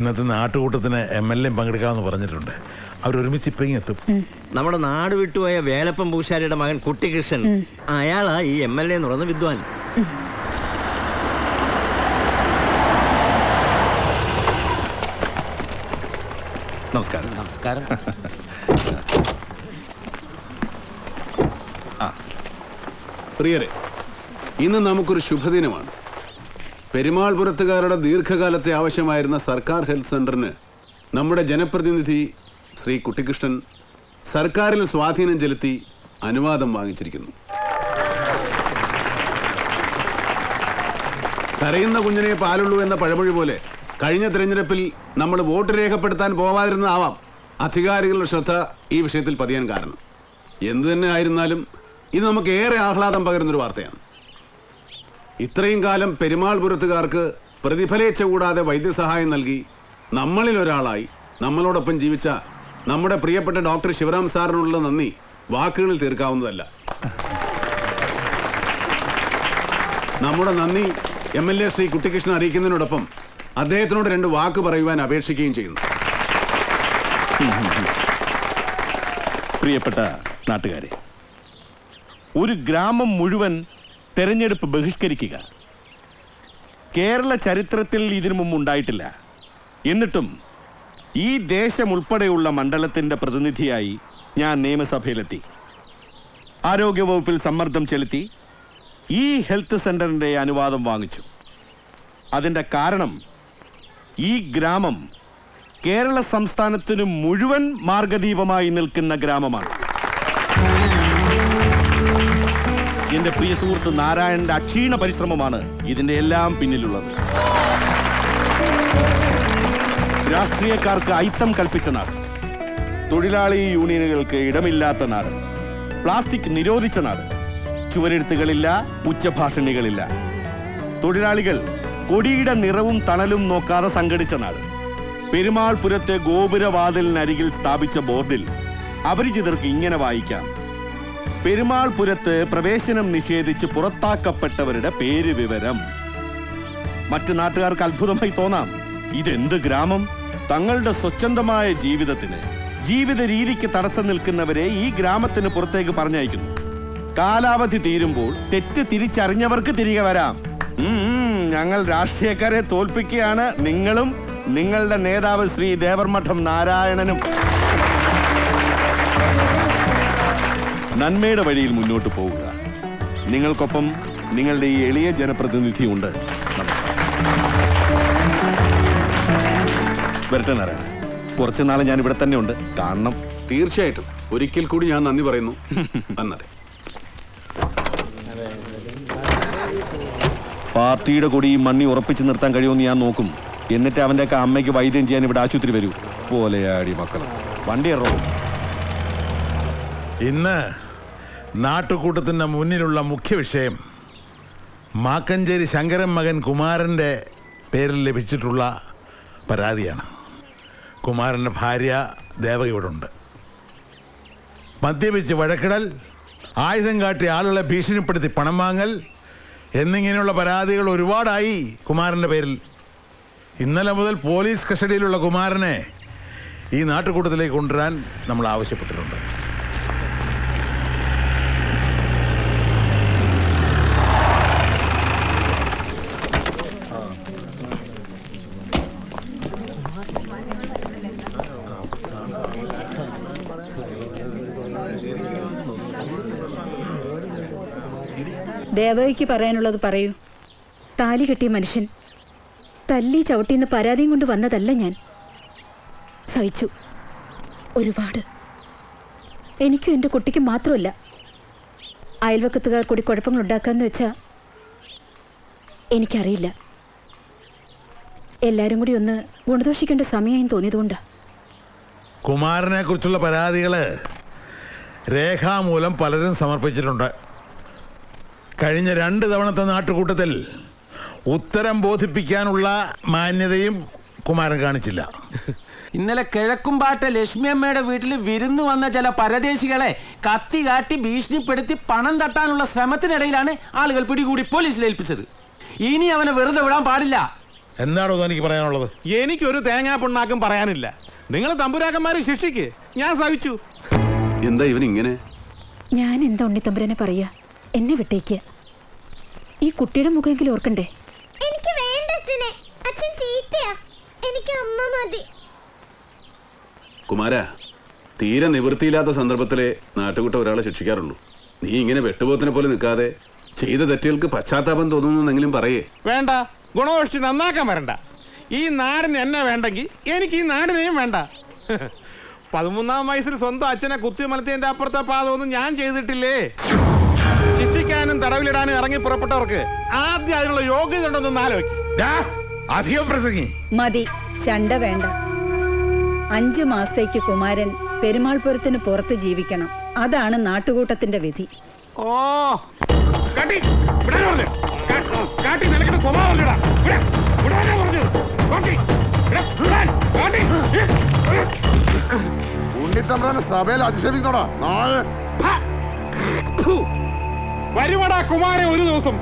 ഇന്നത്തെ നാട്ടുകൂട്ടത്തിന് M L A പങ്കെടുക്കാമെന്ന് പറഞ്ഞിട്ടുണ്ട്. അവരൊരുമിച്ച് ഇപ്പം എത്തും. നമ്മുടെ നാട് വിട്ടുപോയ വേലപ്പം പൂശാരിയുടെ മകൻ കുട്ടികൃഷ്ണൻ. അയാളാ ഈ എം എൽ എ എന്ന് പറയുന്ന വിദ്വാൻ. നമസ്കാരം. നമസ്കാരം. പ്രിയരെ ഇന്ന് നമുക്കൊരു ശുഭദിനമാണ്. പെരുമാൾപുരത്തുകാരുടെ ദീർഘകാലത്തെ ആവശ്യമായിരുന്ന സർക്കാർ ഹെൽത്ത് സെന്ററിന് നമ്മുടെ ജനപ്രതിനിധി ശ്രീ കുട്ടിക്കൃഷ്ണൻ സർക്കാരിൽ സ്വാധീനം ചെലുത്തി അനുവാദം വാങ്ങിച്ചിരിക്കുന്നു. കരയുന്ന കുഞ്ഞിനെ പാലുള്ളൂ എന്ന പഴമൊഴി പോലെ കഴിഞ്ഞ തിരഞ്ഞെടുപ്പിൽ നമ്മൾ വോട്ട് രേഖപ്പെടുത്താൻ പോവാതിരുന്നതാവാം അധികാരികളുടെ ശ്രദ്ധ ഈ വിഷയത്തിൽ പതിയാൻ കാരണം. എന്തു തന്നെ ആയിരുന്നാലും ഇത് നമുക്ക് ഏറെ ആഹ്ലാദം പകരുന്നൊരു വാർത്തയാണ്. ഇത്രയും കാലം പെരുമാൾപുരത്തുകാർക്ക് പ്രതിഫലേച്ഛ കൂടാതെ വൈദ്യസഹായം നൽകി നമ്മളിൽ ഒരാളായി നമ്മളോടൊപ്പം ജീവിച്ച നമ്മുടെ പ്രിയപ്പെട്ട ഡോക്ടർ ശിവറാം സാറിനുള്ള നന്ദി. വാക്കുകളിൽ തീർക്കാവുന്നതല്ല. നമ്മുടെ നന്ദി M L A Shri Kuttikrishnan അറിയിക്കുന്നതിനോടൊപ്പം അദ്ദേഹത്തിനോട് രണ്ട് വാക്ക് പറയുവാൻ അപേക്ഷിക്കുകയും ചെയ്യുന്നു. പ്രിയപ്പെട്ട നാട്ടുകാരെ ഒരു ഗ്രാമം മുഴുവൻ തെരഞ്ഞെടുപ്പ് ബഹിഷ്കരിക്കുക. കേരള ചരിത്രത്തിൽ ഇതിനു മുമ്പ് ഉണ്ടായിട്ടില്ല. എന്നിട്ടും ഈ ദേശം ഉൾപ്പെടെയുള്ള മണ്ഡലത്തിന്റെ പ്രതിനിധിയായി ഞാൻ നിയമസഭയിലെത്തി. ആരോഗ്യവകുപ്പിൽ സമ്മർദ്ദം ചെലുത്തി ഈ ഹെൽത്ത് സെന്ററിന്റെ അനുവാദം വാങ്ങിച്ചു. അതിന്റെ കാരണം ഈ ഗ്രാമം കേരള സംസ്ഥാനത്തിന് മുഴുവൻ മാർഗദീപമായി നിൽക്കുന്ന ഗ്രാമമാണ്. എന്റെ പ്രിയ സുഹൃത്ത് നാരായണന്റെ അക്ഷീണ പരിശ്രമമാണ് ഇതിന്റെ എല്ലാം പിന്നിലുള്ളത്. രാഷ്ട്രീയക്കാർക്ക് അയിത്തം കൽപ്പിച്ച നാട്. തൊഴിലാളി യൂണിയനുകൾക്ക് ഇടമില്ലാത്ത നാട്. പ്ലാസ്റ്റിക് നിരോധിച്ച നാട്. ചുവരെഴുത്തുകളില്ല ഉച്ചഭാഷണികളില്ല. തൊഴിലാളികൾ കൊടിയുടെ നിറവും തണലും നോക്കാതെ സംഘടിച്ച നാട്. പെരുമാൾപുരത്തെ ഗോപുരവാതിലിനരികിൽ സ്ഥാപിച്ച ബോർഡിൽ അപരിചിതർക്ക് ഇങ്ങനെ വായിക്കാം. പെരുമാൾപുരത്ത് പ്രവേശനം നിഷേധിച്ച് പുറത്താക്കപ്പെട്ടവരുടെ പേര് വിവരം മറ്റു നാട്ടുകാർക്ക് അത്ഭുതമായി തോന്നാം. ഇതെന്ത് ഗ്രാമം? തങ്ങളുടെ സ്വച്ഛന്തമായ ജീവിതത്തിന് ജീവിത രീതിക്ക് തടസ്സം നിൽക്കുന്നവരെ ഈ ഗ്രാമത്തിന് പുറത്തേക്ക് പറഞ്ഞയക്കുന്നു. കാലാവധി തീരുമ്പോൾ തെറ്റ് തിരിച്ചറിഞ്ഞവർക്ക് തിരികെ വരാം. ഞങ്ങൾ രാഷ്ട്രീയക്കാരെ തോൽപ്പിക്കുകയാണ് നിങ്ങളും നിങ്ങളുടെ നേതാവ് ശ്രീ ദേവർമഠം നാരായണനും. നന്മയുടെ വഴിയിൽ മുന്നോട്ട് പോവുക. നിങ്ങൾക്കൊപ്പം നിങ്ങളുടെ ഈ എളിയ ജനപ്രതിനിധിയുണ്ട് വരട്ടെ നാരായണ കുറച്ചു നാളെ ഞാൻ ഇവിടെ തന്നെ ഉണ്ട്. കാണണം. തീർച്ചയായിട്ടും. ഒരിക്കൽ കൂടി ഞാൻ നന്ദി പറയുന്നു. അന്നേ പാർട്ടിയുടെ കൊടി ഈ മണ്ണി ഉറപ്പിച്ചു നിർത്താൻ കഴിയുമെന്ന് ഞാൻ നോക്കും. എന്നിട്ട് അവന്റെ അമ്മയ്ക്ക് വൈദ്യം ചെയ്യാൻ ഇവിടെ ആശുപത്രി വരൂ. പോലെയാടി മക്കൾ വണ്ടി ഇറങ്ങും ഇന്ന് നാട്ടുകൂട്ടത്തിന്റെ മുന്നിലുള്ള മുഖ്യ വിഷയം മാക്കഞ്ചേരി ശങ്കരൻ മകൻ കുമാരന്റെ പേരിൽ ലഭിച്ചിട്ടുള്ള പരാതിയാണ്. കുമാരന്റെ ഭാര്യ ദേവക ഇവിടെ ഉണ്ട് മദ്യപിച്ച് വഴക്കിടൽ ആയുധം കാട്ടി ആളുകളെ ഭീഷണിപ്പെടുത്തി പണം വാങ്ങൽ എന്നിങ്ങനെയുള്ള പരാതികൾ ഒരുപാടായി കുമാരന്റെ പേരിൽ. ഇന്നലെ മുതൽ പോലീസ് കസ്റ്റഡിയിലുള്ള കുമാരനെ ഈ നാട്ടുകൂട്ടത്തിലേക്ക് കൊണ്ടുവരാൻ നമ്മൾ ആവശ്യപ്പെട്ടിട്ടുണ്ട്. ദേവയ്ക്ക് പറയാനുള്ളത് പറയൂ. താലി കെട്ടിയ മനുഷ്യൻ തല്ലി ചവിട്ടിന്ന് പരാതിയും കൊണ്ട് വന്നതല്ല ഞാൻ. സഹിച്ചു. ഒരുപാട്. എനിക്കും എന്റെ കുട്ടിക്കും മാത്രമല്ല. അയൽവക്കത്തുകാർ കൂടി കുഴപ്പങ്ങൾ ഉണ്ടാക്കാന്ന് വെച്ചാൽ എനിക്കറിയില്ല. എല്ലാരും കൂടി ഒന്ന് ഗുണദോഷിക്കേണ്ട സമയം തോന്നിയതുകൊണ്ടാ. കുമാരനെ കുറിച്ചുള്ള പരാതികൾ രേഖാമൂലം പലരും സമർപ്പിച്ചിട്ടുണ്ട്. കഴിഞ്ഞ രണ്ട് തവണത്തെ നാട്ടുകൂട്ടത്തിൽ ഉത്തരം ബോധിപ്പിക്കാനുള്ള മാന്യതയും കുമാരൻ കാണിച്ചില്ല. ഇന്നലെ കിഴക്കുംപാട്ട് ലക്ഷ്മിയമ്മയുടെ വീട്ടിൽ വിരുന്നു വന്ന ചില പരദേശികളെ കത്തി കാട്ടി ഭീഷണിപ്പെടുത്തി പണം തട്ടാനുള്ള ശ്രമത്തിനിടയിലാണ് ആളുകൾ പിടികൂടി പോലീസിൽ ഏൽപ്പിച്ചത്. ഇനി അവനെ വെറുതെ വിടാൻ പാടില്ല. എന്താണോ എനിക്ക് പറയാനുള്ളത്? എനിക്കൊരു തേങ്ങാ പിണ്ണാക്കും പറയാനില്ല. നിങ്ങൾ തമ്പുരാക്കന്മാരെ ശിക്ഷിക്ക്. ഞാൻ സഹിച്ചു. എന്താ ഇവൻ ഇങ്ങനെ? ഞാൻ എന്താ ഉണ്ണിത്തമ്പുരനെ പറയാ? എന്നെ വിട്ടേക്ക്. ഈ കുട്ടിയുടെ മുഖമെങ്കിലും ഓർക്കണ്ടേ? എനിക്ക് വേണ്ട അച്ഛനെ. അച്ഛൻ ചീത്തയാ. എനിക്ക് അമ്മ മതി. കുമാര തീരെ നിവൃത്തിയില്ലാത്ത സന്ദർഭത്തിലെ നാട്ടുകൂട്ട ഒരാളെ ശിക്ഷിക്കാറുള്ളൂ. നീ ഇങ്ങനെ വെട്ടുപോത്തിനെ പോലെ നിൽക്കാതെ ചെയ്ത തെറ്റുകൾക്ക് പശ്ചാത്താപം തോന്നുന്നെങ്കിലും പറയേ. വേണ്ട. ഗുണദോഷിച്ച് നന്നാക്കാൻ വരണ്ട. ഈ നാടിന് എന്നെ വേണ്ടെങ്കിൽ എനിക്ക് ഈ നാടിനെയും വേണ്ട. പതിമൂന്നാം വയസ്സിൽ സ്വന്തം അച്ഛനെ കുത്തിമലത്തിയതിന്റെ അപ്പുറത്തെ പാതമൊന്നും ഞാൻ ചെയ്തിട്ടില്ലേ? തടവിലിടാനും ഇറങ്ങി പുറപ്പെട്ടവർക്ക് ആദ്യം അതിനുള്ള യോഗ്യത ഉണ്ടെന്ന് ആലോചിക്കും ഡാ, അധികം പ്രസംഗി മതി ചണ്ട വേണ്ട അഞ്ചു മാസത്തേക്ക് കുമാരൻ പെരുമാൾപുരത്തിന് പുറത്ത് ജീവിക്കണം അതാണ് നാട്ടുകൂട്ടത്തിന്റെ വിധി ഓ കാട്ടി വിടാൻ പറഞ്ഞു കാട്ടി നിനക്കിട്ട് സ്വഭാവം ഇല്ലടാ. വിടാനാ. കാട്ടി, വിടാ, വിടാൻ, കാട്ടി. ഉണ്ണിത്തമ്പ്രാനെ സഭയിൽ അധിക്ഷേപിക്കണോ നാളെ ഹാ. ഫു. വരുവടാ കുമാരെ ഒരു ദിവസം.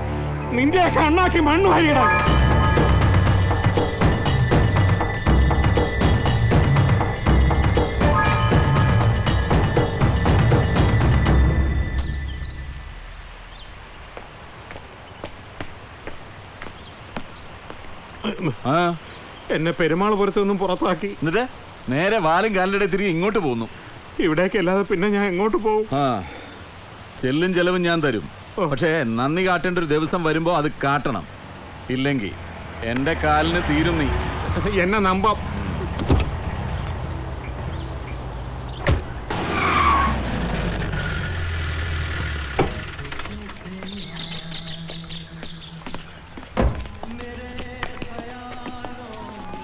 നിന്റെ കണ്ണാക്കി മണ്ണ് വരികടാ എന്നെ പെരുമാൾ പുറത്തു നിന്നും പുറത്താക്കി. എന്നിട്ട്? നേരെ വാലും കാലിന്റെ തിരികെ ഇങ്ങോട്ട് പോകുന്നു. ഇവിടേക്കല്ലാതെ പിന്നെ ഞാൻ എങ്ങോട്ട് പോകും ആ. ചെല്ലും ചെലവും ഞാൻ തരും. പക്ഷേ നന്ദി കാട്ടേണ്ട ഒരു ദിവസം വരുമ്പോ അത് കാട്ടണം. ഇല്ലെങ്കിൽ എന്റെ കാലിന് തീരും നീ. എന്നെ നമ്പ.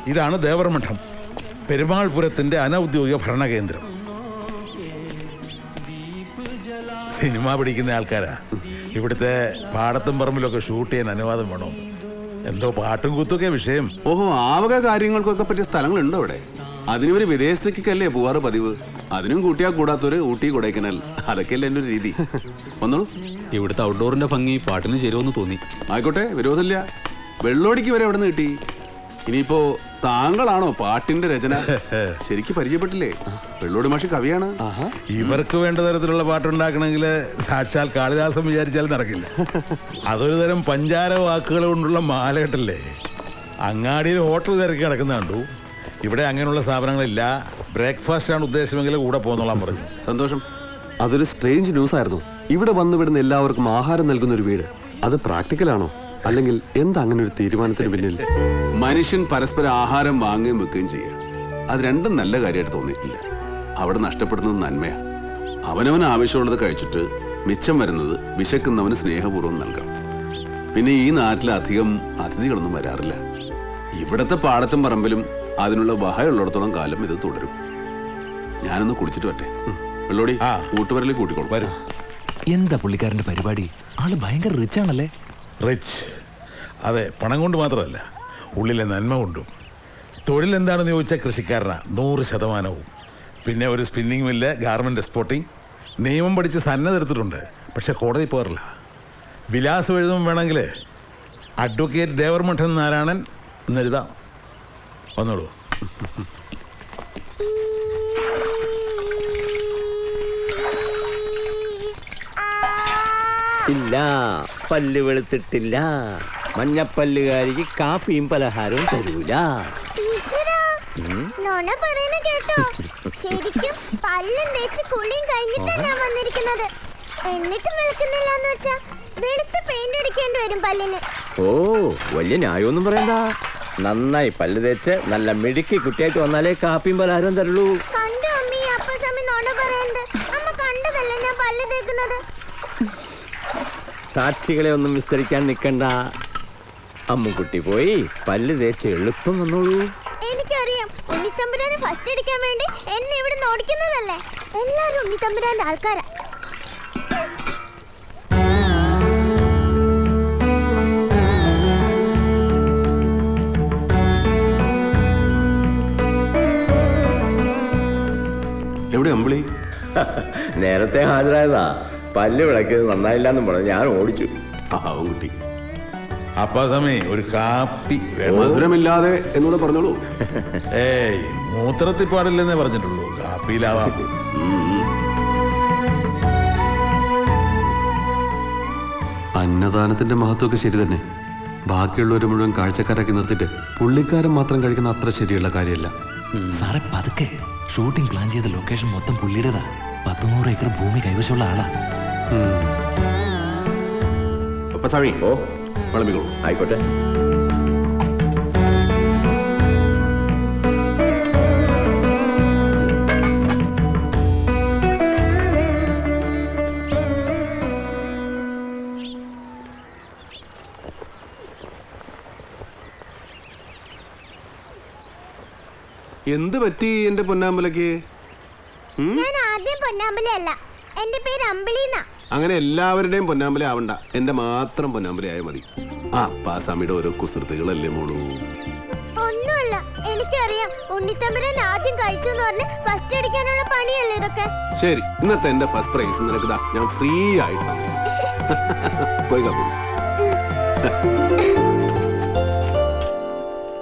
ഇതാണ് ദേവർമഠം. പെരുമാൾപുരത്തിന്റെ അനൗദ്യോഗിക ഭരണകേന്ദ്രം. സിനിമ പിടിക്കുന്ന ആൾക്കാരാ. ഇവിടുത്തെ പാടത്തും പറമ്പിലൊക്കെ ഷൂട്ട് ചെയ്യാൻ അനുവാദം വേണോ? എന്തോ പാട്ടും കൂത്തൊക്കെ വിഷയം. ഓഹോ ആവക കാര്യങ്ങൾക്കൊക്കെ പറ്റിയ സ്ഥലങ്ങളുണ്ടോ അവിടെ? അതിനൊരു വിദേശത്തേക്കല്ലേ പോവാറ് പതിവ്? അതിനും കൂട്ടിയാ കൂടാത്തൊരു ഊട്ടി കൊടൈക്കനാൽ. അതൊക്കെയല്ലേ എന്റെ ഒരു രീതി. വന്നോളൂ. ഇവിടുത്തെ ഔട്ട്ഡോറിന്റെ ഭംഗി പാട്ടിന് ചേരുമെന്ന് തോന്നി. ആയിക്കോട്ടെ വിരോധമില്ല. വെള്ളോടിക്ക് വരെ എവിടെ നിന്ന് കിട്ടി. ഇനിയിപ്പോ താങ്കളാണോ പാട്ടിന്റെ രചന? ശരിക്ക് പരിചയപ്പെട്ടില്ലേ? പെള്ളോട് മാഷി കവിയാണ്. ഇവർക്ക് വേണ്ട തരത്തിലുള്ള പാട്ടുണ്ടാക്കണമെങ്കിൽ സാക്ഷാൽ കാളിദാസൻ വിചാരിച്ചാൽ നടക്കില്ല. അതൊരു തരം പഞ്ചാര വാക്കുകൾ കൊണ്ടുള്ള മാലകെട്ടല്ലേ? അങ്ങാടിയിൽ ഹോട്ടൽ തിരക്കി കിടക്കുന്ന കണ്ടു. ഇവിടെ അങ്ങനെയുള്ള സ്ഥാപനങ്ങളില്ല. ബ്രേക്ക്ഫാസ്റ്റ് ആണ് ഉദ്ദേശമെങ്കിൽ കൂടെ പോന്നോളാൻ പറഞ്ഞു. സന്തോഷം. അതൊരു സ്ട്രേഞ്ച് ന്യൂസ് ആയിരുന്നു ഇവിടെ വന്നു വിടുന്ന എല്ലാവർക്കും ആഹാരം നൽകുന്ന ഒരു വീട്. അത് പ്രാക്ടിക്കൽ ആണോ അല്ലെങ്കിൽ എന്താ അങ്ങനെ ഒരു തീരുമാനത്തിന് പിന്നിൽ? മനുഷ്യൻ പരസ്പരം ആഹാരം വാങ്ങുകയും വെക്കുകയും ചെയ്യുക അത് രണ്ടും നല്ല കാര്യമായിട്ട് തോന്നിയിട്ടില്ല. അവിടെ നഷ്ടപ്പെടുന്നത് നന്മയാ. അവനവന് ആവശ്യമുള്ളത് കഴിച്ചിട്ട് മിച്ചം വരുന്നത് വിശക്കുന്നവന് സ്നേഹപൂർവം നൽകണം. പിന്നെ ഈ നാട്ടിൽ അധികം അതിഥികളൊന്നും വരാറില്ല. ഇവിടത്തെ പാടത്തും പറമ്പിലും അതിനുള്ള വഹയുള്ളിടത്തോളം കാലം ഇത് തുടരും. ഞാനൊന്ന് കുടിച്ചിട്ട് വട്ടെ വെള്ളോടി. കൂട്ടുവരലിൽ കൂട്ടിക്കോളും. വരൂ. എന്താ പുള്ളിക്കാരന്റെ പരിപാടി? ആൾ ഭയങ്കര റിച്ച് ആണല്ലേ? റിച്ച് അതെ പണം കൊണ്ട് മാത്രമല്ല ഉള്ളിലെ നന്മ കൊണ്ടും. തൊഴിൽ എന്താണെന്ന് ചോദിച്ചാൽ കൃഷിക്കാരനാ നൂറ് ശതമാനവും. പിന്നെ ഒരു സ്പിന്നിങ് മില്ല് ഗാർമെന്റ് എക്സ്പോർട്ടിങ് നിയമം പഠിച്ച് സന്നദ്ധ എടുത്തിട്ടുണ്ട് പക്ഷെ കോടതി പോകാറില്ല. വിലാസം എഴുതും വേണമെങ്കിൽ അഡ്വക്കേറ്റ് ദേവർമഠൻ നാരായണൻ എന്നെഴുതാം വന്നോളൂ. ഇല്ല പല്ല് വെളുത്തിട്ടില്ല. മഞ്ഞപ്പല്ലുകാരിക്ക് കാപ്പിയും പലഹാരവും തരൂല. നൊണ പറയുന്ന കേട്ടോ. ശരിക്കും പല്ലും തേച്ച് കുളിയും കഴിഞ്ഞിട്ടാ ഞാൻ വന്നിരിക്കുന്നത്. എന്നിട്ടും വെളുക്കുന്നില്ല എന്ന് വെച്ചാ വെളുത്ത് പെയിന്റ് അടിക്കേണ്ടി വരും പല്ലിന്. ഓ വലിയ ന്യായമൊന്നും പറയണ്ട. നന്നായി പല്ല് തേച്ച് നല്ല മിടുക്കി കുട്ടിയായിട്ട് വന്നാലേ കാപ്പിയും പലഹാരവും തരുള്ളൂ. കണ്ടു അമ്മി അപ്പ സമയം പറയുന്നത് അമ്മ കണ്ടതല്ലേ ഞാൻ പല്ല് തേക്കുന്നത്? സാക്ഷികളെ ഒന്നും വിസ്തരിക്കാൻ നിൽക്കണ്ട അമ്മുക്കുട്ടി പോയി പല്ല് തേച്ച് എളുപ്പം വന്നോളൂ. എനിക്കറിയാം. ഉണ്ണിത്തമ്പുരാനെ ഫസ്റ്റ് അടിക്കാൻ വേണ്ടി എന്നെ ഇവിടെ ഓടിക്കുന്നതല്ലേ? എല്ലാരും ഉണ്ണിത്തമ്പുരാന്റെ ആൾക്കാരാ. എവിടെ അമ്പിളി? നേരത്തെ ഹാജരായതാ. പല്ല് വിളക്കിയത് നന്നായില്ല എന്നും പറഞ്ഞു. ഞാൻ ഓടിച്ചു. അപ്പൊ കുട്ടി. അപ്പതമേ ഒരു കാപ്പി മധുരമില്ലാതെ എന്നോട് പറഞ്ഞോളൂ. ഏയ് മൂത്രത്തിൽ പാടില്ലെന്നേ പറഞ്ഞിട്ടുള്ളൂ. കാപ്പിയിലാവാം. അന്നദാനത്തിന്റെ മഹത്വമൊക്കെ ശരി തന്നെ. ബാക്കിയുള്ളവരെ മുഴുവൻ കാഴ്ചക്കാരാക്കി നിർത്തിയിട്ട് പുള്ളിക്കാരൻ മാത്രം കഴിക്കുന്ന അത്ര ശരിയുള്ള കാര്യമല്ല. സാറെ പതുക്കെ. ഷൂട്ടിംഗ് പ്ലാൻ ചെയ്ത ലൊക്കേഷൻ മൊത്തം പുള്ളിയുടേതാ. പത്തുനൂറ് ഏക്കർ ഭൂമി കൈവശമുള്ള ആളാ. സ്വാമി ഓ വിളമ്പിക്കോളൂ. ആയിക്കോട്ടെ. എന്ത് പറ്റി എന്റെ പൊന്നാമ്പലക്ക് ഞാൻ ആദ്യം പൊന്നാമ്പലയല്ല. എന്റെ പേര് അമ്പിളിന്നാ. അങ്ങനെ എല്ലാവരുടെയും പൊന്നാമ്പല ആവണ്ട. എന്റെ മാത്രം പൊന്നാമ്പല ആയ മതി. ആ പാസാമിയുടെ ഓരോ കുസൃതികളല്ലേ മോളൂ. ഒന്നുമല്ല എനിക്കറിയാം. ഉണ്ണിത്തമ്പരൻ ആദ്യം കഴിച്ചു എന്ന് പറഞ്ഞ് ഫസ്റ്റ് അടിക്കാനുള്ള പണിയല്ലേ ഇതൊക്കെ? ശരി ഇന്നത്തെ എന്റെ ഫസ്റ്റ് പ്രൈസ് നിനക്ക് ദാ ഞാൻ ഫ്രീ ആയിട്ട്. പോയി കാപ്പി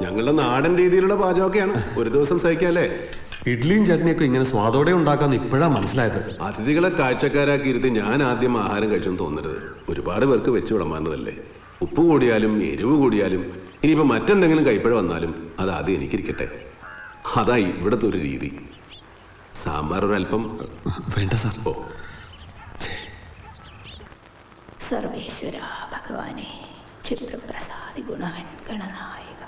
ഞങ്ങളുടെ നാടൻ രീതിയിലുള്ള പാചകമൊക്കെയാണ്. ഒരു ദിവസം സഹിക്കാല്ലേ? ഇഡ്ലിയും ചട്നിയൊക്കെ ഇങ്ങനെ സ്വാദോടെ ഉണ്ടാക്കാന്ന് ഇപ്പോഴാ മനസ്സിലായത്. അതിഥികളെ കാഴ്ചക്കാരാക്കി ഇരുത്തി ഞാൻ ആദ്യം ആഹാരം കഴിച്ചെന്ന് തോന്നരുത്. ഒരുപാട് പേർക്ക് വെച്ച് വിളമ്പാനതല്ലേ ഉപ്പ് കൂടിയാലും എരിവ് കൂടിയാലും ഇനിയിപ്പോ മറ്റെന്തെങ്കിലും കൈപ്പഴ വന്നാലും അത് ആദ്യം എനിക്കിരിക്കട്ടെ. അതാ ഇവിടുത്തെ ഒരു രീതി. സാമ്പാർ ഒരല്പം വേണ്ട സാർ. ഓ. സർവേശ്വര ഭഗവാനെ ചിത്രപ്രസാദി ഗുണവൻ ഗണനായക.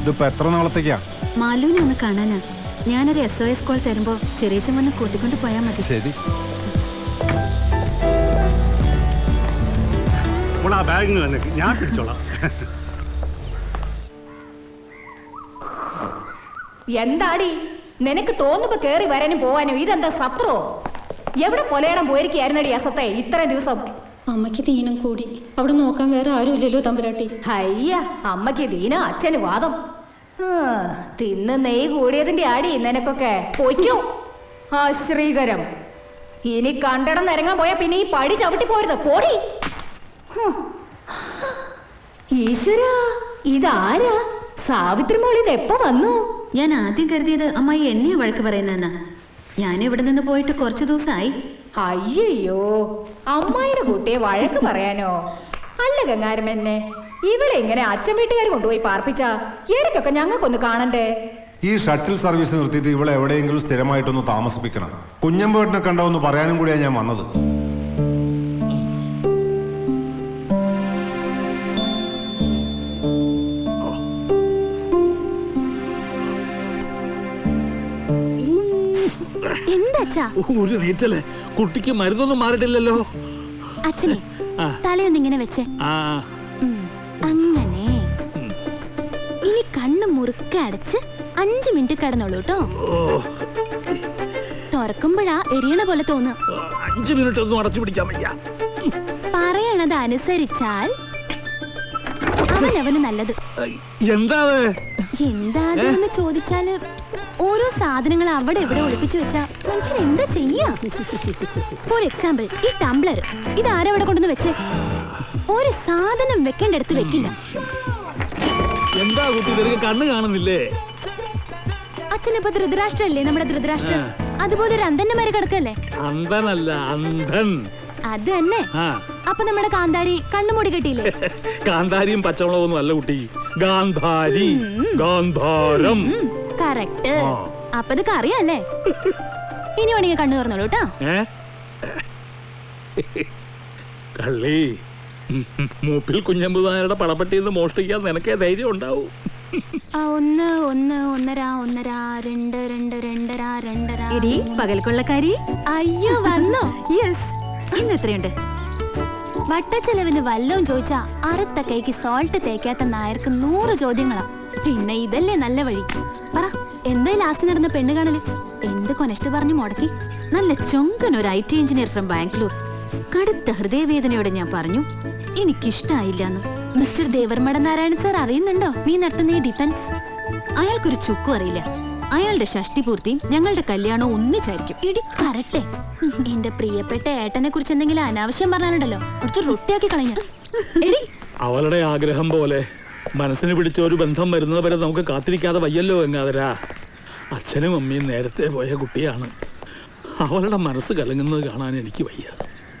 ഇതിപ്പോ എത്ര നാളത്തേക്കാ? മാലുവിനെ ഒന്ന് കാണാനാ. ഞാനൊരു എസ് ഒ എസ് കോൾ തരുമ്പോ ചെറിയ വന്ന് കൂട്ടിക്കൊണ്ട് പോയാൽ മതി. ശരി. ആ ബാഗ് തന്നെ ഞാൻ പിടിച്ചോളാം. എന്താടി? നിനക്ക് തോന്നുമ്പോ കേറി വരാനും പോവാനും ഇതെന്താ സത്രോ എവിടെ പൊലയിടം പോയിരിക്കായിരുന്നടി അസത്തെ ഇത്രയും ദിവസം? അമ്മയ്ക്ക് ദീനം കൂടി. അവിടെ നോക്കാൻ വേറെ ആരും ഇല്ലല്ലോ തമ്പുരാട്ടി. ഹയ്യ അമ്മയ്ക്ക് ദീന അച്ഛന് വാദം. തിന്ന് നെയ് കൂടിയതിന്റെ ആടി നിനക്കൊക്കെ. പൊയ്ക്കോ. ആ ശ്രീകരം. ഇനി കണ്ടടം നിരങ്ങാൻ പോയാ പിന്നെ ഈ പടി ചവിട്ടി പോരുത്. പോടി. ഈശ്വര ഇതാരാ? സാവിത്രി മോൾ ഇത് എപ്പോ വന്നു? ഞാൻ ആദ്യം കരുതിയത് അമ്മായി എന്നെ വഴക്ക് പറയുന്ന ഞാൻ ഇവിടെ നിന്ന് പോയിട്ട് കുറച്ചു ദിവസമായി. അയ്യോ അമ്മായിയുടെ കുട്ടിയെ വഴക്ക് പറയാനോ? അല്ല ഗംഗാരമെന്നെ ഇവളെ എങ്ങനെ അച്ഛൻ വീട്ടുകാർ കൊണ്ടുപോയി പാർപ്പിച്ച ഇടയ്ക്കൊക്കെ ഞങ്ങൾക്കൊന്ന് കാണണ്ടേ? ഈ ഷട്ടിൽ സർവീസ് നിർത്തിയിട്ട് ഇവിടെ എവിടെയെങ്കിലും സ്ഥിരമായിട്ടൊന്ന് താമസിപ്പിക്കണം. കുഞ്ഞമ്പേട്ടിനെ കണ്ടോ എന്ന് പറയാനും കൂടിയാണ് ഞാൻ വന്നത്. ഒരു നീറ്റല്ലേ. കുട്ടിക്ക് മരുന്നൊന്നും മാറിയിട്ടില്ലല്ലോ. അച്ഛനെ തലയൊന്നും ഇങ്ങനെ വെച്ചേ. അങ്ങനെ. ഇനി കണ്ണ് മുറുക്കെ അടച്ച് അഞ്ചു മിനിറ്റ് കിടന്നോളൂ കേട്ടോ തുറക്കുമ്പോഴാ എരിയണ പോലെ തോന്നുക അഞ്ചു മിനിറ്റ് ഒന്നും അടച്ചു പിടിക്കാൻ വയ്യ. പറയണത് അനുസരിച്ചാൽ അവനവന് നല്ലത്. എന്താ എന്താന്ന് ചോദിച്ചാൽ ഓരോ സാധനങ്ങൾ അവിടെ ഇവിടെ ഒളിപ്പിച്ചു വെച്ചാ മനുഷ്യൻ എന്താ ചെയ്യാ? ഫോർ എക്സാമ്പിൾ ഈ ടംബ്ലർ ഇത് ആരവിടെ കൊണ്ടുവന്ന് വെച്ചേ? ഒരു സാധനം വെക്കേണ്ടടുത്ത് വെക്കില്ല. എന്താ കുട്ടി ഇതൊക്കെ കണ്ണ് കാണുന്നില്ലേ? അച്ഛനിപ്പോ ധൃതരാഷ്ട്രല്ലേ നമ്മുടെ ധൃതരാഷ്ട്ര? അതുപോലെ ഒരു അന്ധന്റെ മര കിടക്കല്ലേ? അന്ധനല്ല അന്ധൻ. അത് തന്നെ. അപ്പൊ നമ്മുടെ കാന്താരി കണ്ണുമൂടി കെട്ടിയില്ലേ? കാന്താരിയും പച്ചമുളകൊന്നും അല്ല കുട്ടി. ഗാന്ധാരി. ഗാന്ധാരം. കറക്റ്റ്. അപ്പൊ ഇത് അറിയാല്ലേ ഇനി വേണമെങ്കിൽ കണ്ണു തുറന്നോളൂ കേട്ടോ. കള്ളി മൂപ്പിൽ കുഞ്ഞമ്പുതാരുടെ പടപ്പെട്ടിയിൽ നിന്ന് മോഷ്ടിക്കാൻ നിനക്കേ ധൈര്യം ഉണ്ടാവും. ഒന്ന് ഒന്ന് ഒന്നര ഒന്നര രണ്ട് രണ്ട് രണ്ടര രണ്ടര എടി. പകൽക്കൊള്ളക്കാരി. അയ്യോ വന്നോ. യെസ് ഇന്ന് എത്രയുണ്ട്? വട്ടച്ചെലവിന് വല്ലവും ചോദിച്ചാ അറുത്ത കൈക്ക് സോൾട്ട് തേക്കാത്ത നായർക്ക് നൂറ് ചോദ്യങ്ങളാ. പിന്നെ ഇതല്ലേ നല്ല വഴി. പറ എന്താ ലാസ്റ്റ് നടന്ന പെണ്ണ് കാണൽ? എന്ത് കൊനഷ്ട പറഞ്ഞു മുടക്കി. നല്ല ചൊങ്കൻ ഒരു I T engineer from Bangalore. കടുത്ത ഹൃദയവേദനയോടെ ഞാൻ പറഞ്ഞു എനിക്കിഷ്ടായില്ലെന്ന്. മിസ്റ്റർ ദേവർമട നാരായണൻ സാർ അറിയുന്നുണ്ടോ? നീ നടത്തുന്ന ഈ ഡിഫൻസ് അയാൾക്കൊരു ചുക്കും അറിയില്ല. അയാളുടെ ഷഷ്ടി പൂർത്തിയും ഞങ്ങളുടെ കല്യാണവും ഒന്നിച്ചായിരിക്കും. ഇടി കരട്ടെ. എന്റെ പ്രിയപ്പെട്ട ഏട്ടനെ കുറിച്ച് എന്തെങ്കിലും അനാവശ്യം പറഞ്ഞാലുണ്ടല്ലോ. കുറച്ച് റൊട്ടിയാക്കി കളഞ്ഞു. എടി. അവളുടെ ആഗ്രഹം പോലെ മനസ്സിന് പിടിച്ച ഒരു ബന്ധം വരുന്നത് വരെ നമുക്ക് കാത്തിരിക്കാതെ വയ്യല്ലോ എങ്ങാതരാ അച്ഛനും അമ്മയും നേരത്തെ പോയ കുട്ടിയാണ്. അവളുടെ മനസ്സ് കലങ്ങുന്നത് കാണാൻ എനിക്ക് വയ്യ.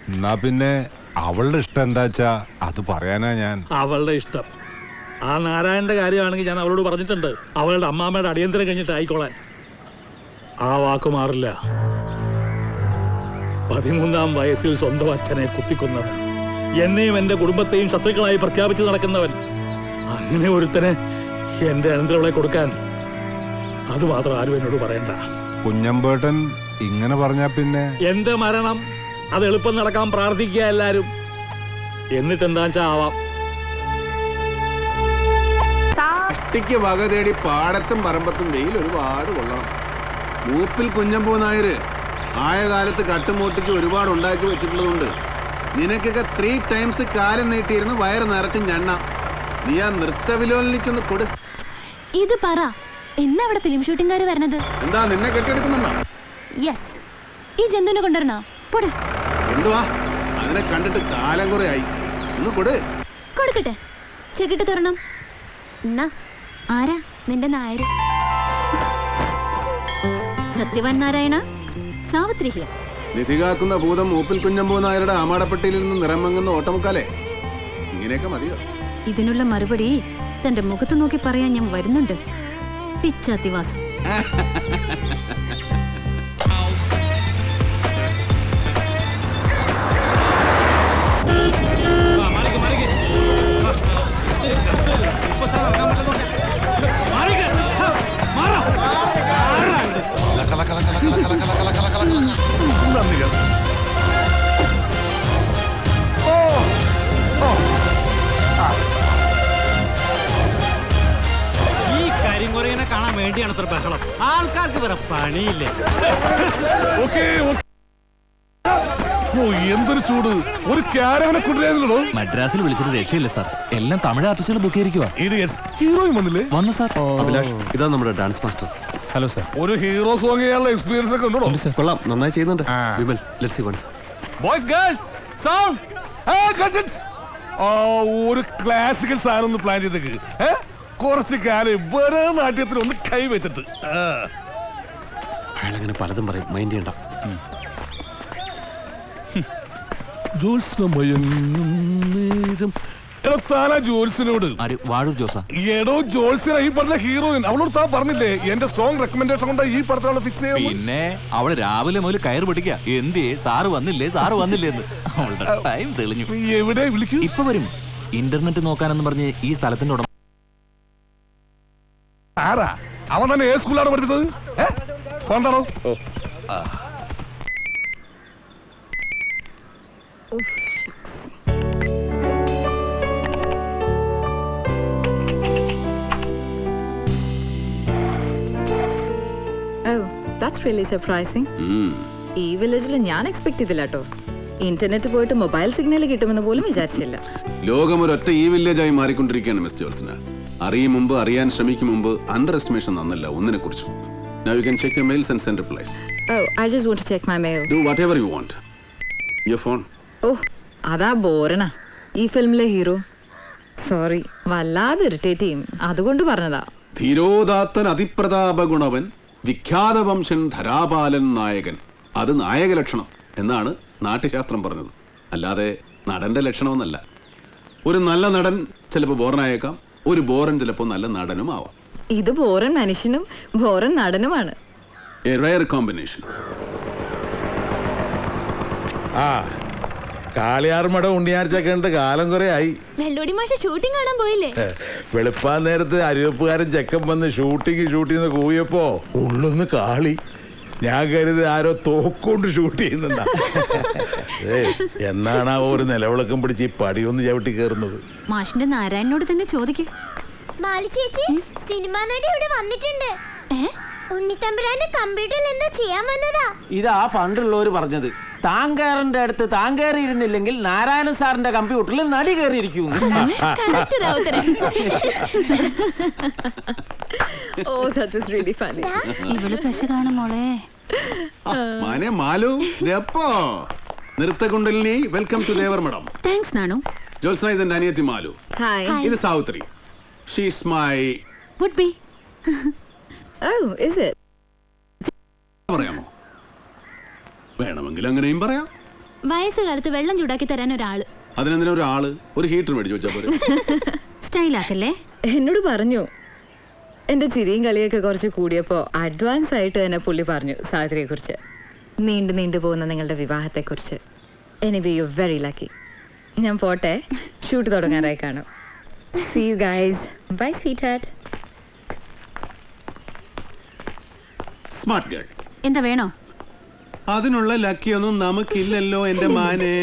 എന്നാ പിന്നെ അവളുടെ ഇഷ്ടം എന്താച്ചാ അത് പറയാനാ ഞാൻ. അവളുടെ ഇഷ്ടം. ആ നാരായണന്റെ കാര്യമാണെങ്കിൽ ഞാൻ അവളോട് പറഞ്ഞിട്ടുണ്ട്. അവളുടെ അമ്മാമ്മയുടെ അടിയന്തരം കഴിഞ്ഞിട്ട് ആയിക്കോളാൻ. ആ വാക്ക് മാറില്ല. പതിമൂന്നാം വയസ്സിൽ സ്വന്തം അച്ഛനെ കുത്തിക്കുന്നവൻ. എന്നെയും എന്റെ കുടുംബത്തെയും ശത്രുക്കളായി പ്രഖ്യാപിച്ചു നടക്കുന്നവൻ. അങ്ങനെ ഒരുത്തനെ എന്റെ അനന്തരവളെ കൊടുക്കാൻ അത് മാത്രം ആരും എന്നോട് പറയണ്ട. കുഞ്ഞമ്പേട്ടൻ ഇങ്ങനെ പറഞ്ഞാ പിന്നെ? എന്റെ മരണം അത് എളുപ്പം നടക്കാൻ പ്രാർത്ഥിക്കുക എല്ലാരും. എന്നിട്ടെന്താ വെച്ചാ ആവാം? കുട്ടിക്ക് വക തേടി പാടത്തും പറമ്പത്തും വെയിൽ ഒരുപാട് കൊള്ളണം. മൂപ്പിൽ കുഞ്ഞമ്പൂ നായര് ആയ കാലത്ത് കട്ടുമൂട്ടിക്ക് ഒരുപാട് ഉണ്ടാക്കി വെച്ചിട്ടുള്ളതുകൊണ്ട് നിനക്കൊക്കെ ത്രീ ടൈംസ് കാലം നീട്ടിയിരുന്ന് വയറ് നിറച്ച് ഞണ്ണ. നീ ആ കൊടു. ഇത് പറ. എന്നാ അവിടെ ഫിലിം ഷൂട്ടിംഗുകാർ വരണത്? എന്താ നിന്നെ കെട്ടിയെടുക്കുന്നുണ്ടോ? യെസ് ഈ ജന്തുവിനെ കൊണ്ടുവരണോ? പോടെ. എന്തുവാ? അതിനെ കണ്ടിട്ട് കാലം കുറെ ആയി ഒന്ന് കൊടു. കൊടുക്കട്ടെ. ചെക്കിട്ട് തുറണം. എന്നാ ആരാ? നിന്റെ നായര്. സത്യവാൻ നാരായണ. സാവിത്രി ഹിയർ നിധി കാക്കുന്ന ഭൂതം മൂപ്പിൽ കുഞ്ഞമ്പൂ നായരുടെ ആമാടപ്പെട്ടിയിൽ നിന്ന് നിറം മങ്ങുന്ന ഓട്ടമുക്കാലേ. ഇങ്ങനെയൊക്കെ മതിയോ? ഇതിനുള്ള മറുപടി തന്റെ മുഖത്ത് നോക്കി പറയാൻ ഞാൻ വരുന്നുണ്ട്. പിച്ചാത്തിവാസം. ഈ കരിങ്കുറയനെ കാണാൻ വേണ്ടിയാണ് ഇത്ര ബഹളം. ആൾക്കാർക്ക് വേറെ പണിയില്ലേ. എന്തൊരു ചൂട്. ഒരു ക്യാരവനെ കൊണ്ടുവരുന്നുള്ളൂ മദ്രാസിൽ വിളിച്ചിട്ട് രക്ഷയില്ല സാർ. എല്ലാം തമിഴ് ആർട്ടിസ്റ്റുകൾ ബുക്ക് ചെയ്തിരിക്കുക ഇത് ഹീറോയും വന്നില്ലേ? വന്നു സാർ. അഭിലാഷ് ഇതാ നമ്മുടെ ഡാൻസ് മാസ്റ്റർ ഹലോ സാർ ഒരു ഹീറോ സോങ് ചെയ്യാനുള്ള എക്സ്പീരിയൻസ് ഒക്കെ ഉണ്ടോ കൊള്ളാം. നന്നായി ചെയ്യുന്നുണ്ട്. Vimal let see once boys girls sound ഒരു ക്ലാസിക്കൽ സാധനം ഒന്ന് പ്ലാൻ ചെയ്തേക്ക്. ഏ? കുറച്ച് കാലം ഭരതനാട്യത്തിൽ ഒന്ന് കൈവച്ചിട്ട് ആ. അയാളങ്ങനെ പലതും പറയും. മൈൻഡ് ചെയ്യണ്ട. ജ്യോത്സ്നമയങ്ങും നേരം. എടോ താനാ ജോത്സ്യനോട് ആര്? വാഴൂർ ജോസ? എടോ ജോത്സ്യന ഈ പറഞ്ഞ ഹീറോയിൻ അവളോട് താൻ പറഞ്ഞില്ലേ? എന്റെ സ്ട്രോങ് റെക്കമെൻഡേഷൻ കൊണ്ട് ഈ ഫിക്സ് പിന്നെ അവൾ രാവിലെ മുതൽ കയറ് പിടിക്കുക എന്തേ സാറ് വന്നില്ലേ? സാറ് വന്നില്ലേ എന്ന് അവളുടെ ടൈം തെളിഞ്ഞു. എവിടെ വിളിക്കും? ഇപ്പൊ വരും. ഇന്റർനെറ്റ് നോക്കാനെന്ന് പറഞ്ഞ് ഈ സ്ഥലത്തിന്റെ ഉടമ ആരാ? അവൻ തന്നെ ഏത് സ്കൂളിലാണ് പഠിപ്പിച്ചത്? കൊണ്ടാണോ ദാറ്റ്സ് റിയലി സർപ്രൈസിങ് ഈ വില്ലേജിൽ ഞാൻ എക്സ്പെക്ട് ചെയ്തില്ല കേട്ടോ ഇന്റർനെറ്റ് പോയിട്ട് മൊബൈൽ സിഗ്നൽ കിട്ടുമെന്ന് പോലും വിചാരിച്ചില്ല. ലോകം ഒരൊറ്റ ഈ വില്ലേജായി മാറിക്കൊണ്ടിരിക്കുകയാണ് മിസ് ജോൾസന അറിയും മുമ്പ് അറിയാൻ ശ്രമിക്കും മുമ്പ് അണ്ടർ എസ്റ്റിമേഷൻ നന്നല്ല ഒന്നിനെ കുറിച്ചും Now you can check your mails and send replies. Oh I just want to check my mail Do whatever you want. Your phone. Oh അതാ ബോറണ ഈ ഫിലിമിലെ ഹീറോ. സോറി വല്ലാതെ ഇറിറ്റേറ്റ് ചെയ്യും. അതുകൊണ്ട് പറഞ്ഞതാ. ധീരോദാത്തൻ അതിപ്രതാപ ഗുണവൻ വിഖ്യാത വംശൻ ധരാപാലൻ നായകൻ. അത് നായക ലക്ഷണം എന്നാണ് നാട്യശാസ്ത്രം പറഞ്ഞത്. അല്ലാതെ നടന്റെ ലക്ഷണമെന്നല്ല. ഒരു നല്ല നടൻ ചിലപ്പോൾ ബോറനായേക്കാം. ഒരു ബോറൻ ചിലപ്പോൾ നല്ല നടനും ആവാം. ഇത് ബോറൻ മനുഷ്യനും ബോറൻ നടനുമാണ്. എ റയർ കോമ്പിനേഷൻ ആ കാളിയാർമട ഉണ്ണിയാർച്ചൊക്കെ ഉണ്ട് കാലം കുറെ ആയി. വെള്ളോടി മാഷ ഷൂട്ടിംഗ് കാണാൻ പോയില്ലേ? വെളുപ്പാൻ നേരത്ത് അരിവപ്പുകാരൻ ചെക്കൻ വന്ന് ഷൂട്ടിങ് ഷൂട്ടിന്ന് കൂവിയപ്പോ ഉള്ളൊന്ന് കാളി. ഞാൻ കരുതി ആരോ തോക്കൊണ്ട് ഷൂട്ട് ചെയ്യുന്നുണ്ടാ. ഏ എന്നാണ് ആ ഒരു നിലവിളക്കം പിടിച്ച് ഈ പടിയൊന്ന് ചവിട്ടി കയറുന്നത്? മാഷിന്റെ നാരായണനോട് തന്നെ ചോദിക്കും. മാലി ചേച്ചി സിനിമാ നടി ഇവിടെ വന്നിട്ടുണ്ട്. ഉണ്ണിത്തമ്പുരാന്റെ കമ്പ്യൂട്ടറിൽ എന്താ ചെയ്യാൻ വന്നതാ. ഇതാ പണ്ടുള്ളവര് പറഞ്ഞത്. താങ്കാറിന്റെ അടുത്ത് താൻ കയറിയിരുന്നില്ലെങ്കിൽ നാരായണ സാറിന്റെ കമ്പ്യൂട്ടറിൽ നടി കയറിയിരിക്കും. Oh that was really funny ഇവൾ പെശകാണ് മോളെ. മാനെ മാലു ഇതെപ്പോ നൃത്തകുണ്ടലിനി welcome to Devarmadam thanks Nanu. Jyotsna ഇതെന്റെ അനിയത്തി മാലു. ഹായ് ഇത് Savitri. She's my would be oh is it പറയാമോ? വേണമെങ്കിൽ അങ്ങനെയും പറയാം. വയസ്സുകാലത്ത് വെള്ളം ചൂടാക്കി തരാൻ ഒരാൾ. അതിനെന്തിനാ ഒരാൾ? ആൾ ഒരു ഹീറ്റർ മേടിച്ചു വെച്ചാൽ പോരെ. സ്റ്റൈലാക്കല്ലേ? എന്നോട് പറഞ്ഞു. എന്റെ ചിരിയും കളിയൊക്കെ കുറച്ച് കൂടിയപ്പോ അഡ്വാൻസ് ആയിട്ട് തന്നെ പുള്ളി പറഞ്ഞു സാഗരിയെ കുറിച്ച് നീണ്ടു നീണ്ടു പോകുന്ന നിങ്ങളുടെ വിവാഹത്തെ കുറിച്ച് എനിവേ യു വെരി ലക്കി ഞാൻ പോട്ടെ. ഷൂട്ട് തുടങ്ങാനായി കാണും. See you guys bye sweetheart smart girl എന്താ വേണോ? അതിനുള്ള ലക്കിയൊന്നും നമുക്കില്ലല്ലോ എന്റെ മാനെ?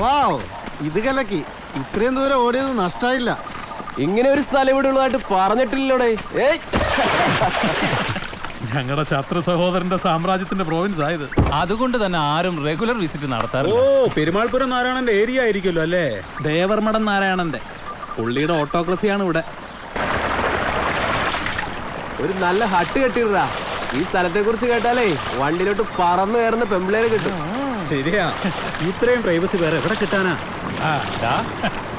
വാവ് ഇത് കലക്കി. ഇത്രയും ദൂരം ഓടിയത് നഷ്ടായില്ല. ഇങ്ങനെ ഒരു സ്ഥലം ഇവിടെ ഉള്ളതായിട്ട് പറഞ്ഞിട്ടില്ലോടെ ഏയ്! ഞങ്ങളുടെ ഛത്ര സഹോദരന്റെ സാമ്രാജ്യത്തിന്റെ പ്രോവിൻസ് ആയത് അതുകൊണ്ട് തന്നെ ആരും റെഗുലർ വിസിറ്റ് നടത്താറില്ല. പെരുമാൾപുരം നാരായണന്റെ ഏരിയ ആയിരിക്കുമല്ലോ അല്ലേ? ദേവർമഠം നാരായണന്റെ. പുള്ളിയുടെ ഓട്ടോക്രസിയാണ് ഇവിടെ. ഒരു നല്ല ഹട്ട് കെട്ടിടാ ഈ സ്ഥലത്തെ കുറിച്ച് കേട്ടാലേ വണ്ടിയിലോട്ട് പറന്നു കയറുന്ന പെമ്പിളേരെ കിട്ടും. ശരിയാ. ഇത്രയും പ്രൈവസി വേറെ എവിടെ കിട്ടാനാ?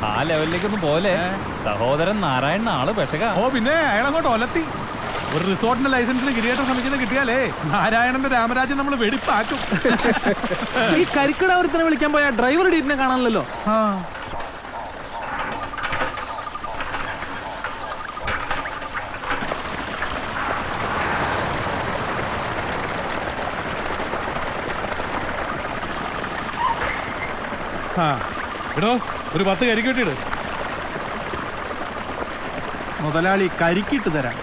ആ ലെവലിലേക്കൊന്നും പോലെ സഹോദരൻ നാരായണൻ ആൾ പെശക. ഓ പിന്നെ അയാളങ്ങോട്ട് ഒലത്തി. ഒരു റിസോർട്ടിന്റെ ലൈസൻസിന് കിരിയേറ്റ സമയത്ത് കിട്ടിയാലേ നാരായണന്റെ രാമരാജൻ നമ്മൾ വെടിപ്പാക്കും. ഈ കരിക്കട ഒരുത്തനെ വിളിക്കാൻ പോയാ ഡ്രൈവർ ഡീറ്റിനെ കാണാനല്ലോ എടോ ഒരു പത്ത് കരിക്കിട്ടിട് മുതലാളി കരിക്കിട്ട് തരാം.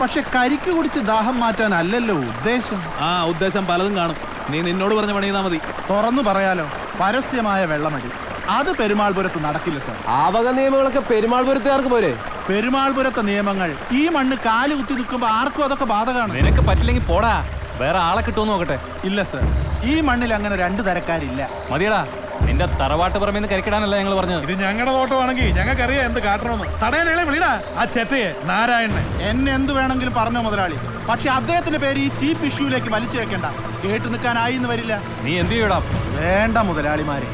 പക്ഷെ കരിക്ക് കുടിച്ച് ദാഹം മാറ്റാനല്ലല്ലോ ഉദ്ദേശം. ആ ഉദ്ദേശം പലതും കാണും. നീ നിന്നോട് പറഞ്ഞ പണി ചെയ്താൽ മതി. തുറന്നു പറയാലോ പരസ്യമായ വെള്ളമടി. അത് പെരുമാൾപുരത്ത് നടക്കില്ല സാർ. ആവക വക നിയമങ്ങളൊക്കെ പെരുമാൾപുരത്തുകാർക്ക് പോരെ? പെരുമാൾപുരത്തെ നിയമങ്ങൾ ഈ മണ്ണ് കാൽ കുത്തി നിൽക്കുമ്പോൾ ആർക്കും അതൊക്കെ ബാധകമാണ് നിനക്ക് പറ്റില്ലെങ്കിൽ പോടാ. വേറെ ആളെ കിട്ടുമോ നോക്കട്ടെ. ഇല്ല സർ. ഈ മണ്ണിൽ അങ്ങനെ രണ്ട് തരക്കാരില്ല. മതിയടാ. നിന്റെ തറവാട്ട് പുറമേ നിന്ന് കരിക്കിടാനല്ല ഞങ്ങൾ പറഞ്ഞത്. ഇത് ഞങ്ങളുടെ തോട്ടമാണെങ്കിൽ ഞങ്ങൾക്കറിയാം എന്ത് കാട്ടണമെന്ന്. തടയനെ വിളിടാ. ആ ചെറ്റയെ നാരായണനെ. എന്നെ എന്ത് വേണമെങ്കിലും പറഞ്ഞോ മുതലാളി. പക്ഷെ അദ്ദേഹത്തിന്റെ പേര് ഈ ചീപ്പ് ഇഷ്യൂലേക്ക് വലിച്ചു വെക്കേണ്ട. കേട്ടു നിൽക്കാനായി എന്ന് വരില്ല. നീ എന്ത് ചെയ്യടാ വേണ്ട മുതലാളിമാരെ.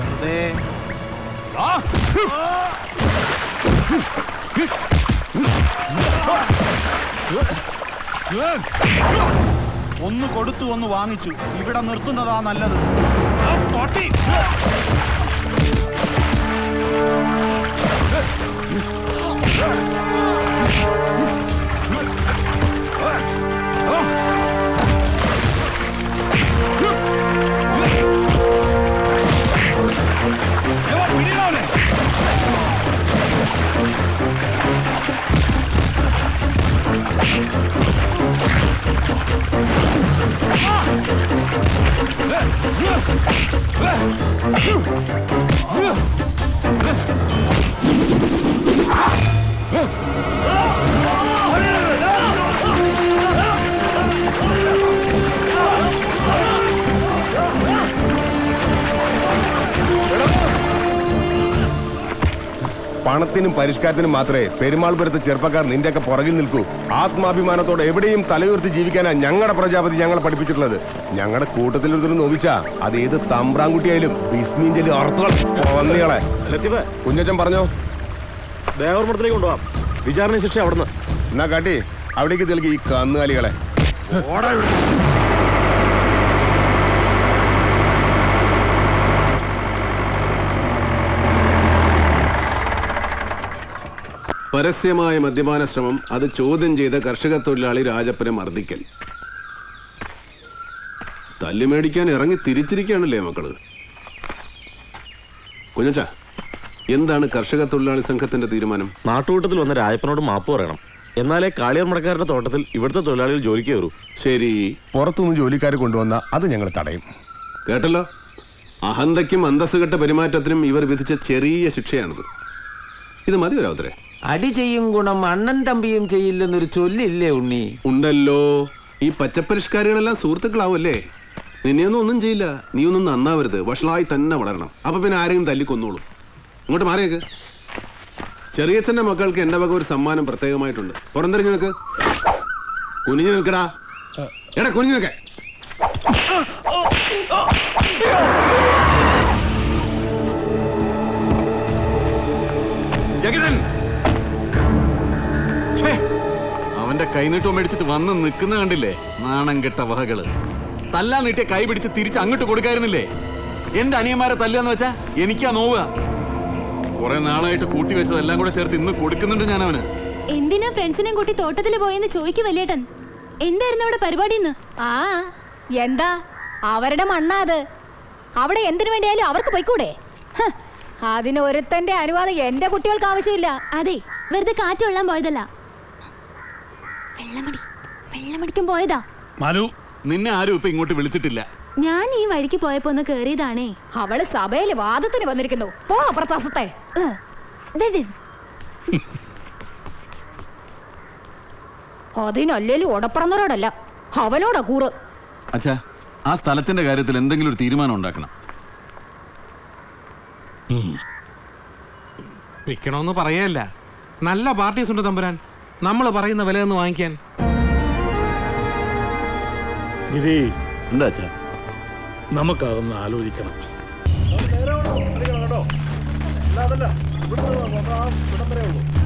വെറുതെ. ഒന്ന് കൊടുത്തു ഒന്ന് വാങ്ങിച്ചു. ഇവിടെ നിർത്തുന്നതാ നല്ലത്. ആ, പൊട്ടി. പണത്തിനും പരിഷ്കാരത്തിനും മാത്രമേ പെരുമാൾപുരത്ത് ചെറുപ്പക്കാർ നിന്റെയൊക്കെ പുറകിൽ നിൽക്കൂ. ആത്മാഭിമാനത്തോടെ എവിടെയും തലയുയർത്തി ജീവിക്കാനാ ഞങ്ങളുടെ പ്രജാപതി ഞങ്ങളെ പഠിപ്പിച്ചിട്ടുള്ളത്. ഞങ്ങളുടെ കൂട്ടത്തിൽ ഒരു നോവിച്ചാ അത് ഏത് തമ്പ്രാൻകുട്ടിയായാലും ബിസ്മീഞ്ചലി ഉറത്തുകളെ കുഞ്ഞച്ചൻ പറഞ്ഞോ? ദേവർമഠത്തിലേക്ക് കൊണ്ടുപോവാം. വിചാരണ ശിക്ഷ അവിടുന്ന്. എന്നാ കാട്ടി അവിടേക്ക് തെളിക്ക് ഈ കന്നുകാലികളെ. പരസ്യമായ മദ്യപാന ശ്രമം അത് ചോദ്യം ചെയ്ത കർഷക തൊഴിലാളി രാജപ്പനെ മർദ്ദിക്കൽ. തല്ലി മേടിക്കാൻ ഇറങ്ങി തിരിച്ചിരിക്കുകയാണല്ലേ മക്കൾ? കുഞ്ഞച്ച എന്താണ് കർഷക തൊഴിലാളി സംഘത്തിന്റെ തീരുമാനം? നാട്ടുകൂട്ടത്തിൽ വന്ന രായപ്പനോട് മാപ്പ് പറയണം. എന്നാലേ കാളിയർ മടക്കാരുടെ തോട്ടത്തിൽ ഇവിടുത്തെ തൊഴിലാളികൾ ജോലിക്ക് കയറൂ. ശരി. പുറത്തുനിന്ന് ജോലിക്കാർ കൊണ്ടുവന്ന അത് ഞങ്ങൾ തടയും. കേട്ടല്ലോ? അഹന്തയ്ക്കും അന്തസ്സുകെട്ട പെരുമാറ്റത്തിനും ഇവർ വിധിച്ച ചെറിയ ശിക്ഷയാണിത്. ഇത് മതി വരാവത്തരെ അടി ചെയ്യും ഗുണം അണ്ണൻ തമ്പിയും ചെയ്യില്ലെന്നൊരു ചൊല്ലില്ലേ ഉണ്ണി? ഉണ്ടല്ലോ. ഈ പച്ചപ്പരിഷ്കാരികളെല്ലാം സുഹൃത്തുക്കളാവല്ലേ? നിന്നെയൊന്നും ഒന്നും ചെയ്യില്ല. നീ ഒന്നും നന്നാവരുത്. വഷളായി തന്നെ വളരണം. അപ്പൊ പിന്നെ ആരെയും തല്ലിക്കൊന്നോളൂ. ഇങ്ങോട്ട് മാറിയേക്ക്. ചെറിയച്ഛന്റെ മക്കൾക്ക് എന്റെ വക ഒരു സമ്മാനം പ്രത്യേകമായിട്ടുണ്ട്. പുറന്തിരിഞ്ഞു നിൽക്ക് കുനിഞ്ഞു നിൽക്കടാ. എടാ കുനിഞ്ഞു നിൽക്കേ. ജഗതൻ അവന്റെ കൈനീട്ടം മേടിച്ചിട്ട് വന്ന് നിൽക്കുന്ന കണ്ടില്ലേ? നാണം കെട്ട വകകൾ. തല്ലാൻ നീട്ടിയ കൈ പിടിച്ച് തിരിച്ച് അങ്ങോട്ട് കൊടുക്കായിരുന്നില്ലേ? എന്റെ അനിയന്മാരെ തല്ലാന്ന് വെച്ചാ എനിക്കാ നോവുക. കുറെ നാളായിട്ട് കൂട്ടി വെച്ചതെല്ലാം കൂടെ ചേർത്ത് ഇന്ന് കൊടുക്കുന്നുണ്ട് ഞാൻ അവന് എന്തിനാ ഫ്രണ്ട്സിനെ കൂട്ടി തോട്ടത്തിൽ പോയെന്ന് ചോദിക്കു വലിയേട്ടൻ. എന്തായിരുന്നു അവിടെ പരിപാടി ഇന്ന് ആ എന്താ? അവരുടെ മണ്ണാ അത്. അവിടെ എന്തിനു വേണ്ടിയാലും അവർക്ക് പോയിക്കൂടെ? അതിന് ഒരുത്തന്റെ അനുവാദം എന്റെ കുട്ടികൾക്ക് ആവശ്യമില്ല. അതെ വെറുതെ കാറ്റ് കൊള്ളാൻ പോയതല്ല. പോയതാ. മനു നിന്നെ ആരും ഇപ്പൊ ഇങ്ങോട്ട് വിളിച്ചിട്ടില്ല. ഞാൻ ഈ വഴിക്ക് പോയപ്പോ ഒന്ന് കേറിയതാണേ. അവൾ സഭയിൽ വാദത്തിന് വന്നിരിക്കുന്നു. പോ ദേ. അതിനല്ലേലും ഉടപ്പറന്നവരോടല്ല അവനോടാ കൂറ്. അച്ഛാ ആ സ്ഥലത്തിന്റെ കാര്യത്തിൽ എന്തെങ്കിലും ഒരു തീരുമാനം ഉണ്ടാക്കണം. വിൽക്കണമെന്ന് പറയല്ല. നല്ല പാർട്ടീസ് ഉണ്ട് തമ്പുരാൻ. നമ്മൾ പറയുന്ന വില ഒന്ന് വാങ്ങിക്കാൻ. ഗിരി എന്താ അച്ഛാ? നമുക്കതൊന്ന് ആലോചിക്കണം.